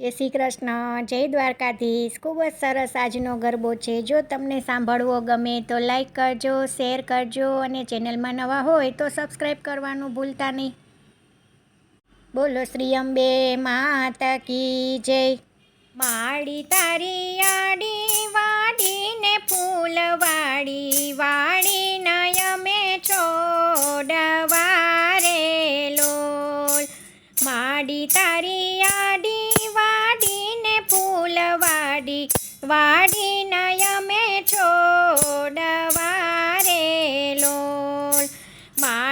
જય શ્રી કૃષ્ણ, જય દ્વારકાધીશ. ખૂબ જ સરસ આજનો ગરબો છે. જો તમને સાંભળવો ગમે તો લાઈક કરજો, શેર કરજો અને ચેનલમાં નવા હોય તો સબસ્ક્રાઈબ કરવાનું ભૂલતા નહીં. બોલો શ્રી અંબે માતા કી જય. માડી તારી આડી વાડીને ફૂલવાડી વાડી નયમે છોડવારે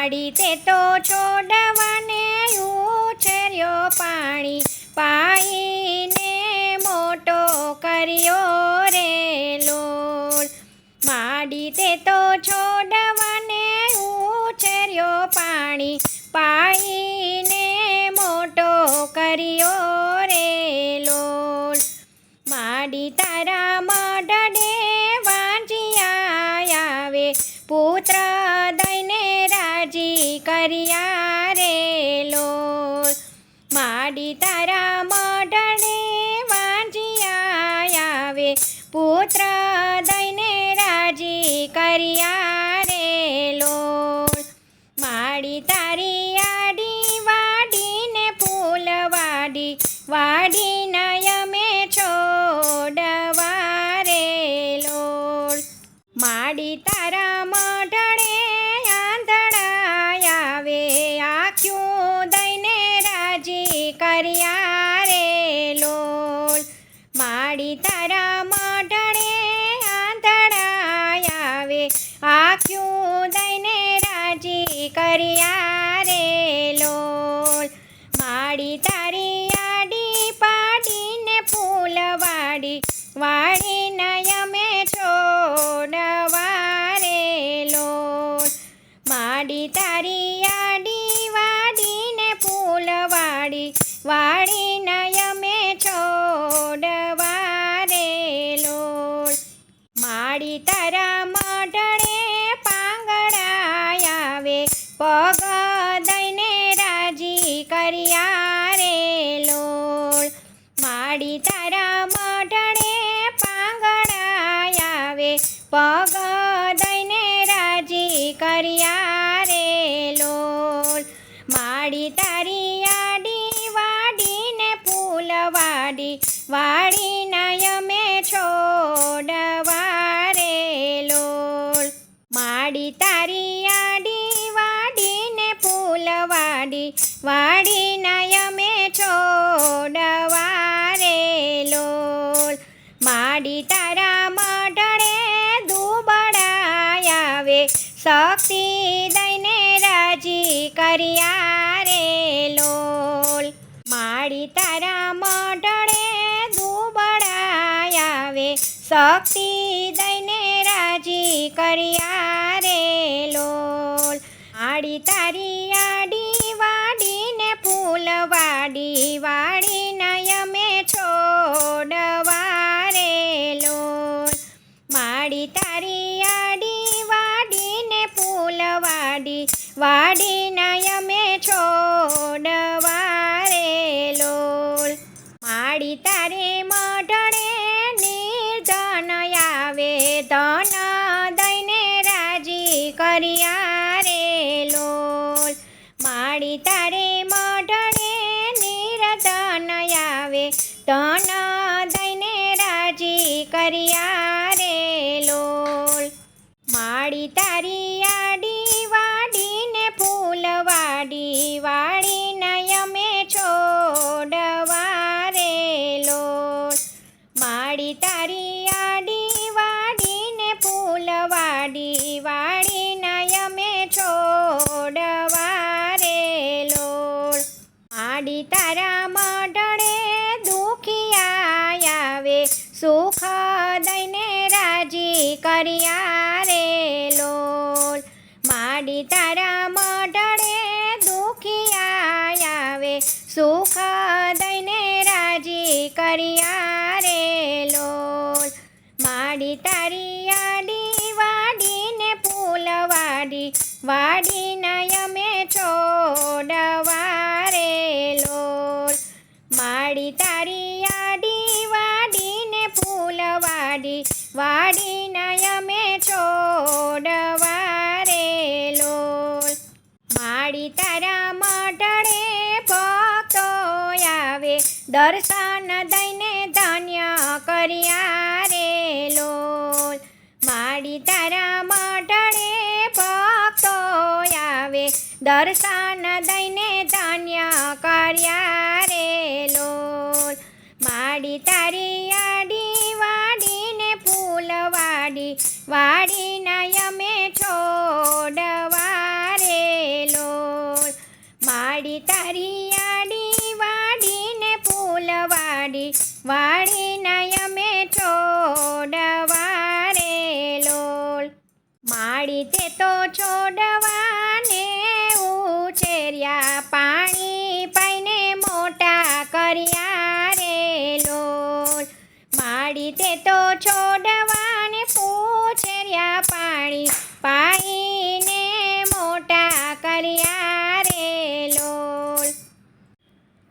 માડી તે તો છોડવાને ઉછર્યો પાણી. પાઈને મોટો કર્યો રે લોલ માડી તારા મઢડે વાંજિયા આવે. પુત્ર દઈને રાજી કર્યા રે લોલ માડી તારી આડી વાડીને ફૂલવાડી વાડી. નયમે છોડવારે લોલ માડી તારા માડી તારા મઢડે આંધળા આવે. આખ્યું દઈને રાજી કર્યા રે લોલ. માડી તારી પગ દઈને રાજી કર્યા રે લોલ. માડી તારા મઢડે પાંગડા આવે. પગ દઈને રાજી કર્યા રે લોલ. માડી તારી આડી વાડીને ફૂલવાડી વાડી નયમે ફૂલવાડી વાડી છોડવા છોડવારે લોલ. માડી તારા મઢડે દુબડાયાવે શક્તિ દઈને રાજી કર્યા રે લોલ. માડી તારા મઢડે દુબડાયાવે શક્તિ દઈને રાજી કર્યા ધન દઈને રાજી કર્યા રે લોલ. માડી તારે મઢડે સુખ દઈને રાજી કર્યા રે લોલ. માડી તારા મઢળે દુખિયા આવે સુખ દઈને રાજી કર્યા રે લોલ. માડી તારી આડી વાડીને ફૂલ વાડી. નયમે છોડવા રે લોલ. માડી તારા મઢળે ભક્તો આવે. દર્શન દઈને ધન્ય કર્યા રે લોલ. માડી તારા મઢળે ભક્તો આવે. દર્શન દઈને ધન્ય કર્યા રે લોલ. માડી તારી આડી વાડીને ફૂલ વાડી વાડીના યમે છોડવા રે લોલ. માડી તે તો છોડવાને